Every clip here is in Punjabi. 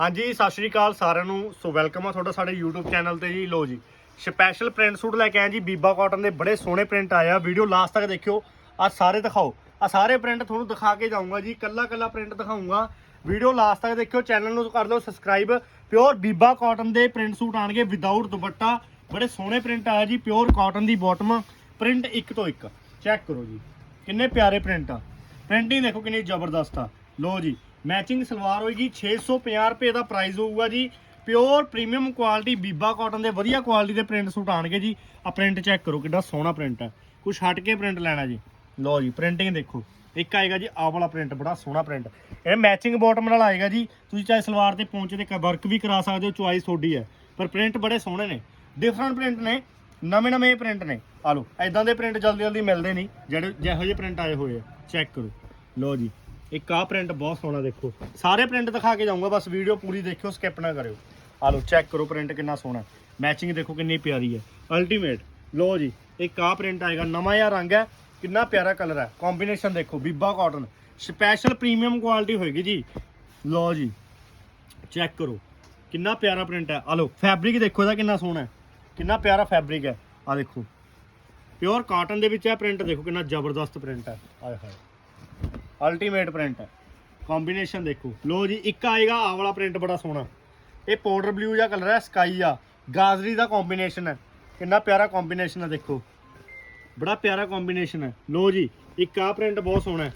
ਹਾਂਜੀ, ਸਤਿ ਸ਼੍ਰੀ ਅਕਾਲ ਸਾਰਿਆਂ ਨੂੰ। ਸੋ ਵੈਲਕਮ ਆ ਤੁਹਾਡਾ ਸਾਡੇ YouTube ਚੈਨਲ ਤੇ ਜੀ। ਲੋ ਜੀ ਸਪੈਸ਼ਲ ਪ੍ਰਿੰਟ ਸੂਟ ਲੈ ਕੇ ਆਏ ਜੀ। ਬੀਬਾ ਕਾਟਨ ਦੇ ਬੜੇ ਸੋਹਣੇ ਪ੍ਰਿੰਟ ਆਏ ਆ। ਵੀਡੀਓ ਲਾਸਟ ਤੱਕ ਦੇਖਿਓ। ਆ ਸਾਰੇ ਦਿਖਾਓ। ਆ ਸਾਰੇ ਪ੍ਰਿੰਟ ਤੁਹਾਨੂੰ ਦਿਖਾ ਕੇ ਜਾਊਂਗਾ ਜੀ। ਕੱਲਾ ਕੱਲਾ ਪ੍ਰਿੰਟ ਦਿਖਾਊਂਗਾ। ਵੀਡੀਓ ਲਾਸਟ ਤੱਕ ਦੇਖਿਓ। ਚੈਨਲ ਨੂੰ ਕਰ ਲਓ ਸਬਸਕ੍ਰਾਈਬ ਪਿਓਰ ਬੀਬਾ ਕਾਟਨ ਦੇ ਪ੍ਰਿੰਟ ਸੂਟ ਆਣਗੇ ਵਿਦਆਊਟ ਦੁਪੱਟਾ। ਬੜੇ ਸੋਹਣੇ ਪ੍ਰਿੰਟ ਆਇਆ ਜੀ। ਪਿਓਰ ਕਾਟਨ ਦੀ ਬਾਟਮ ਪ੍ਰਿੰਟ ਇੱਕ ਤੋਂ ਇੱਕ। ਚੈੱਕ ਕਰੋ ਜੀ। ਕਿੰਨੇ ਪਿਆਰੇ ਪ੍ਰਿੰਟ ਆ। ਪ੍ਰਿੰਟਿੰਗ ਦੇਖੋ ਕਿੰਨੀ ਜ਼ਬਰਦਸਤ ਆ। ਲੋ ਜੀ ਮੈਚਿੰਗ ਸਲਵਾਰ ਹੋਏਗੀ 650 ਰੁਪਏ ਦਾ ਪ੍ਰਾਈਸ ਹੋਊਗਾ ਜੀ। Pure premium quality Biba cotton ਦੇ ਵਧੀਆ ਕੁਆਲਿਟੀ ਦੇ ਪ੍ਰਿੰਟ ਸੂਟ ਆਣਗੇ ਜੀ। ਆ ਪ੍ਰਿੰਟ ਚੈੱਕ ਕਰੋ ਕਿੰਨਾ ਸੋਹਣਾ ਪ੍ਰਿੰਟ ਹੈ ਕੁਝ ਹਟ ਕੇ ਪ੍ਰਿੰਟ ਲੈਣਾ ਜੀ। ਲਓ ਜੀ ਪ੍ਰਿੰਟਿੰਗ ਦੇਖੋ। ਇੱਕ ਆਏਗਾ ਜੀ, ਆਹ ਵਾਲਾ ਪ੍ਰਿੰਟ ਬੜਾ ਸੋਹਣਾ ਪ੍ਰਿੰਟ ਇਹ ਮੈਚਿੰਗ ਬਾਟਮ ਨਾਲ ਆਏਗਾ ਜੀ। ਤੁਸੀਂ ਚਾਹੇ ਸਲਵਾਰ ਤੇ ਪਹੁੰਚੇ ਤੇ ਵਰਕ ਵੀ ਕਰਾ ਸਕਦੇ ਹੋ ਚੁਆਇਸ ਤੁਹਾਡੀ ਹੈ। ਪਰ ਪ੍ਰਿੰਟ ਬੜੇ ਸੋਹਣੇ ਨੇ। ਡਿਫਰੈਂਟ ਪ੍ਰਿੰਟ ਨੇ, ਨਵੇਂ ਨਵੇਂ ਪ੍ਰਿੰਟ ਨੇ। ਆ ਲਓ ਐਦਾਂ ਦੇ ਪ੍ਰਿੰਟ ਜਲਦੀ ਜਲਦੀ ਮਿਲਦੇ ਨਹੀਂ। ਜਿਹੜੇ ਜਿਹੋ ਜਿਹੇ ਪ੍ਰਿੰਟ ਆਏ ਹੋਏ ਆ ਚੈੱਕ ਕਰੋ। ਲਓ ਜੀ। ਇੱਕ ਆਹ ਪ੍ਰਿੰਟ ਬਹੁਤ ਸੋਹਣਾ ਦੇਖੋ। ਸਾਰੇ ਪ੍ਰਿੰਟ ਦਿਖਾ ਕੇ ਜਾਊਂਗਾ, ਬਸ ਵੀਡੀਓ ਪੂਰੀ ਦੇਖਿਓ ਸਕਿਪ ਨਾ ਕਰਿਓ। ਆ ਲਓ ਚੈੱਕ ਕਰੋ ਪ੍ਰਿੰਟ ਕਿੰਨਾ ਸੋਹਣਾ ਮੈਚਿੰਗ ਦੇਖੋ ਕਿੰਨੀ ਪਿਆਰੀ ਹੈ। ਅਲਟੀਮੇਟ ਲਓ ਜੀ, ਇੱਕ ਆਹ ਪ੍ਰਿੰਟ ਆਏਗਾ, ਨਵਾਂ ਜਿਹਾ ਰੰਗ ਹੈ, ਕਿੰਨਾ ਪਿਆਰਾ ਕਲਰ ਹੈ। ਕੰਬੀਨੇਸ਼ਨ ਦੇਖੋ, ਬੀਬਾ ਕਾਟਨ ਸਪੈਸ਼ਲ ਪ੍ਰੀਮੀਅਮ ਕੁਆਲਿਟੀ ਹੋਏਗੀ ਜੀ। ਲਓ ਜੀ ਚੈੱਕ ਕਰੋ। ਕਿੰਨਾ ਪਿਆਰਾ ਪ੍ਰਿੰਟ ਹੈ। ਆ ਲਓ ਫੈਬਰਿਕ ਦੇਖੋ ਇਹਦਾ ਕਿੰਨਾ ਸੋਹਣਾ ਹੈ। ਕਿੰਨਾ ਪਿਆਰਾ ਫੈਬਰਿਕ ਹੈ। ਆ ਦੇਖੋ। ਪਿਓਰ ਕਾਟਨ ਦੇ ਵਿੱਚ ਇਹ ਪ੍ਰਿੰਟ ਦੇਖੋ, ਕਿੰਨਾ ਜ਼ਬਰਦਸਤ ਪ੍ਰਿੰਟ ਹੈ। ਆਏ ਹਾਏ। ਅਲਟੀਮੇਟ ਪ੍ਰਿੰਟ ਹੈ ਕੰਬੀਨੇਸ਼ਨ ਦੇਖੋ। ਲੋ ਜੀ, ਇੱਕ ਆਏਗਾ, ਆਹ ਵਾਲਾ ਪ੍ਰਿੰਟ ਬੜਾ ਸੋਹਣਾ। ਇਹ ਪਾਊਡਰ ਬਲੂ ਜਿਹਾ ਕਲਰ ਹੈ ਸਕਾਈ ਆ। ਗਾਜ਼ਰੀ ਦਾ ਕੰਬੀਨੇਸ਼ਨ ਹੈ। ਕਿੰਨਾ ਪਿਆਰਾ ਕੰਬੀਨੇਸ਼ਨ ਹੈ, ਦੇਖੋ। ਬੜਾ ਪਿਆਰਾ ਕੰਬੀਨੇਸ਼ਨ ਹੈ। ਲੋ ਜੀ, ਇੱਕ ਆਹ ਪ੍ਰਿੰਟ ਬਹੁਤ ਸੋਹਣਾ ਹੈ।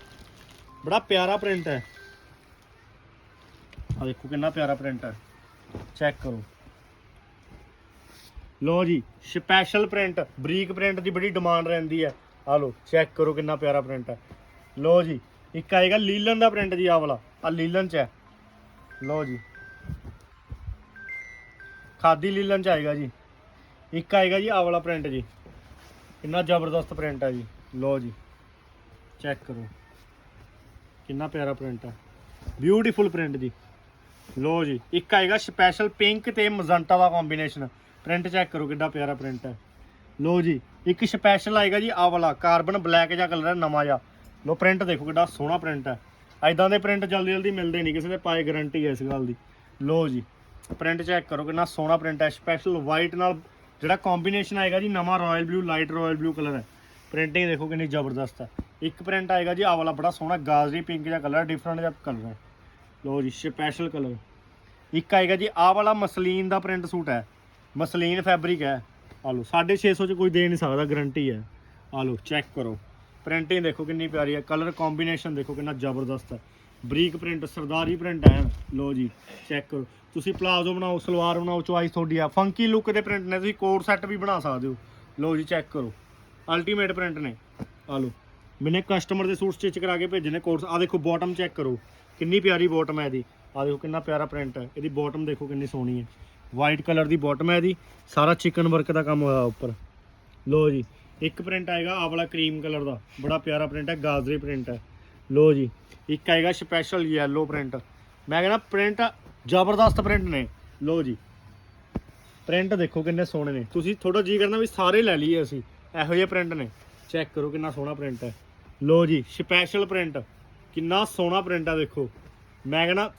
ਬੜਾ ਪਿਆਰਾ ਪ੍ਰਿੰਟ ਹੈ। ਆ ਦੇਖੋ, ਕਿੰਨਾ ਪਿਆਰਾ ਪ੍ਰਿੰਟ ਹੈ। ਚੈੱਕ ਕਰੋ। ਲੋ ਜੀ ਸਪੈਸ਼ਲ ਪ੍ਰਿੰਟ ਬਰੀਕ ਪ੍ਰਿੰਟ ਦੀ ਬੜੀ ਡਿਮਾਂਡ ਰਹਿੰਦੀ ਹੈ। ਆ ਲੋ ਚੈੱਕ ਕਰੋ ਕਿੰਨਾ ਪਿਆਰਾ ਪ੍ਰਿੰਟ ਹੈ। ਲੋ ਜੀ ਇੱਕ ਆਏਗਾ ਲੀਲਨ ਦਾ ਪ੍ਰਿੰਟ ਜੀ ਆ ਵਾਲਾ ਆ ਲੀਲਨ ਚ ਹੈ। ਲਓ ਜੀ। ਖਾਦੀ ਲੀਲਨ ਚ ਆਏਗਾ ਜੀ। ਇੱਕ ਆਏਗਾ ਜੀ ਆ ਵਾਲਾ ਪ੍ਰਿੰਟ ਜੀ। ਕਿੰਨਾ ਜ਼ਬਰਦਸਤ ਪ੍ਰਿੰਟ ਹੈ ਜੀ। ਲਓ ਜੀ। ਚੈੱਕ ਕਰੋ। ਕਿੰਨਾ ਪਿਆਰਾ ਪ੍ਰਿੰਟ ਹੈ। ਬਿਊਟੀਫੁਲ ਪ੍ਰਿੰਟ ਜੀ। ਲੋ ਜੀ। ਇੱਕ ਆਏਗਾ ਸਪੈਸ਼ਲ ਪਿੰਕ ਤੇ ਮਜ਼ੰਟਾ ਦਾ ਕੰਬੀਨੇਸ਼ਨ ਪ੍ਰਿੰਟ ਚੈੱਕ ਕਰੋ ਕਿੰਨਾ ਪਿਆਰਾ ਪ੍ਰਿੰਟ ਹੈ। ਲੋ ਜੀ। ਇੱਕ ਸਪੈਸ਼ਲ ਆਏਗਾ ਜੀ ਆਹ ਵਾਲਾ ਕਾਰਬਨ ਬਲੈਕ ਜਿਹਾ ਕਲਰ ਹੈ, ਨਵਾਂ ਜਿਹਾ। ਲੋ ਪ੍ਰਿੰਟ ਦੇਖੋ ਕਿੰਨਾ ਸੋਹਣਾ ਪ੍ਰਿੰਟ ਹੈ। ਐਦਾਂ ਦੇ ਪ੍ਰਿੰਟ ਜਲਦੀ ਜਲਦੀ ਮਿਲਦੇ ਨਹੀਂ ਕਿਸੇ ਦੇ, ਪਾਏ ਗਾਰੰਟੀ ਹੈ ਇਸ ਗੱਲ ਦੀ। ਲੋ ਜੀ ਪ੍ਰਿੰਟ ਚੈੱਕ ਕਰੋ ਕਿੰਨਾ ਸੋਹਣਾ ਪ੍ਰਿੰਟ ਹੈ। ਸਪੈਸ਼ਲ ਵਾਈਟ ਨਾਲ ਜਿਹੜਾ ਕੰਬੀਨੇਸ਼ਨ ਆਏਗਾ ਜੀ, ਨਵਾਂ royal blue light royal blue colour ਹੈ। ਪ੍ਰਿੰਟਿੰਗ ਦੇਖੋ ਕਿੰਨੀ ਜ਼ਬਰਦਸਤ ਹੈ। ਇੱਕ ਪ੍ਰਿੰਟ ਆਏਗਾ ਜੀ, ਆਹ ਵਾਲਾ ਬੜਾ ਸੋਹਣਾ, ਗਾਜ਼ਰੀ ਪਿੰਕ ਜਿਹਾ ਕਲਰ ਡਿਫਰੈਂਟ ਜਿਹਾ ਕਲਰ ਹੈ। ਲੋ ਜੀ ਸਪੈਸ਼ਲ ਕਲਰ ਇੱਕ ਆਏਗਾ ਜੀ, ਆਹ ਵਾਲਾ ਮਸਲੀਨ ਦਾ ਪ੍ਰਿੰਟ ਸੂਟ ਹੈ। ਮਸਲੀਨ ਫੈਬਰਿਕ ਹੈ। ਆ ਲਓ 650 ਚ ਕੋਈ ਦੇ ਨਹੀਂ ਸਕਦਾ ਗਾਰੰਟੀ ਹੈ। ਆ ਲਓ ਚੈੱਕ ਕਰੋ। ਪ੍ਰਿੰਟਿੰਗ ਦੇਖੋ ਕਿੰਨੀ ਪਿਆਰੀ ਹੈ ਕਲਰ ਕੰਬੀਨੇਸ਼ਨ ਦੇਖੋ ਕਿੰਨਾ ਜ਼ਬਰਦਸਤ ਹੈ। ਬਰੀਕ ਪ੍ਰਿੰਟ, ਸਰਦਾਰੀ ਪ੍ਰਿੰਟ ਹੈ। ਲਓ ਜੀ ਚੈੱਕ ਕਰੋ। ਤੁਸੀਂ ਪਲਾਜ਼ੋ ਬਣਾਓ, ਸਲਵਾਰ ਬਣਾਓ ਚੁਆਇਸ ਤੁਹਾਡੀ ਆ। ਫੰਕੀ ਲੁੱਕ ਦੇ ਪ੍ਰਿੰਟ ਨੇ, ਤੁਸੀਂ ਕੋਟ ਸੈੱਟ ਵੀ ਬਣਾ ਸਕਦੇ ਹੋ। ਲਓ ਜੀ ਚੈੱਕ ਕਰੋ। ਅਲਟੀਮੇਟ ਪ੍ਰਿੰਟ ਨੇ। ਆ ਲਓ। ਮੈਨੇ ਕਸਟਮਰ ਦੇ ਸੂਟ ਸਟਿਚ ਕਰਾ ਕੇ ਭੇਜੇ ਨੇ ਕੋਟਸ ਆ ਦੇਖੋ ਬਾਟਮ ਚੈੱਕ ਕਰੋ। ਕਿੰਨੀ ਪਿਆਰੀ ਬਾਟਮ ਹੈ ਇਹਦੀ। ਆ ਦੇਖੋ, ਕਿੰਨਾ ਪਿਆਰਾ ਪ੍ਰਿੰਟ ਹੈ। ਇਹਦੀ ਬਾਟਮ ਦੇਖੋ ਕਿੰਨੀ ਸੋਹਣੀ ਹੈ। ਵਾਈਟ ਕਲਰ ਦੀ ਬਾਟਮ ਹੈ ਇਹਦੀ। ਸਾਰਾ ਚਿਕਨ ਵਰਕ ਦਾ ਕੰਮ ਹੋਇਆ ਉੱਪਰ। ਲੋ ਜੀ। ਇੱਕ ਪ੍ਰਿੰਟ ਆਏਗਾ ਆਹ ਵਾਲਾ ਕਰੀਮ ਕਲਰ ਦਾ। ਬੜਾ ਪਿਆਰਾ ਪ੍ਰਿੰਟ ਹੈ, ਗਾਜ਼ਰੀ ਪ੍ਰਿੰਟ ਹੈ। ਲੋ ਜੀ, ਇੱਕ ਆਏਗਾ ਸਪੈਸ਼ਲ ਯੈਲੋ ਪ੍ਰਿੰਟ ਮੈਂ ਕਹਿੰਦਾ ਪ੍ਰਿੰਟ ਜ਼ਬਰਦਸਤ ਪ੍ਰਿੰਟ ਨੇ। ਲੋ ਜੀ ਪ੍ਰਿੰਟ ਦੇਖੋ ਕਿੰਨੇ ਸੋਹਣੇ ਨੇ। ਤੁਸੀਂ ਥੋੜਾ ਜੀ ਕਰਨਾ ਵੀ ਸਾਰੇ ਲੈ ਲਈਏ ਅਸੀਂ। ਇਹੋ ਜਿਹੇ ਪ੍ਰਿੰਟ ਨੇ। ਚੈੱਕ ਕਰੋ ਕਿੰਨਾ ਸੋਹਣਾ ਪ੍ਰਿੰਟ ਹੈ। ਲੋ ਜੀ ਸਪੈਸ਼ਲ ਪ੍ਰਿੰਟ ਕਿੰਨਾ ਸੋਹਣਾ ਪ੍ਰਿੰਟ ਹੈ ਦੇਖੋ। ਮੈਂ ਕਹਿੰਦਾ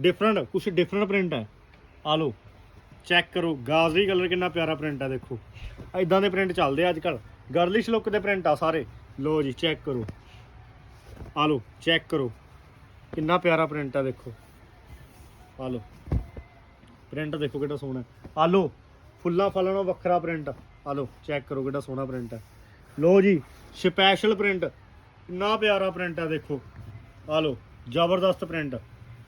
ਡਿਫਰੈਂਟ ਕੁਝ ਡਿਫਰੈਂਟ ਪ੍ਰਿੰਟ ਹੈ। ਆ ਲੋ ਚੈੱਕ ਕਰੋ। ਗਾਜ਼ਰੀ ਕਲਰ ਕਿੰਨਾ ਪਿਆਰਾ ਪ੍ਰਿੰਟ ਹੈ ਦੇਖੋ। ਐਦਾਂ ਦੇ ਪ੍ਰਿੰਟ ਚੱਲਦੇ ਆ ਅੱਜ ਕੱਲ ਗਰਲਿਸ਼ ਲੁੱਕ ਦੇ ਪ੍ਰਿੰਟ ਆ ਸਾਰੇ। ਲੋ ਜੀ ਚੈੱਕ ਕਰੋ। ਆ ਲੋ ਚੈੱਕ ਕਰੋ। ਕਿੰਨਾ ਪਿਆਰਾ ਪ੍ਰਿੰਟ ਆ ਦੇਖੋ। ਆ ਲੋ ਪ੍ਰਿੰਟ ਦੇਖੋ ਕਿੰਨਾ ਸੋਹਣਾ। ਆ ਲੋ ਫੁੱਲਾਂ ਫਲਾਂ ਨਾਲ ਵੱਖਰਾ ਪ੍ਰਿੰਟ ਆ ਲੋ ਚੈੱਕ ਕਰੋ ਕਿੰਨਾ ਸੋਹਣਾ ਪ੍ਰਿੰਟ ਹੈ ਲੋ ਜੀ ਸਪੈਸ਼ਲ ਪ੍ਰਿੰਟ ਕਿੰਨਾ ਪਿਆਰਾ ਪ੍ਰਿੰਟ ਹੈ ਦੇਖੋ। ਆ ਲੋ ਜ਼ਬਰਦਸਤ ਪ੍ਰਿੰਟ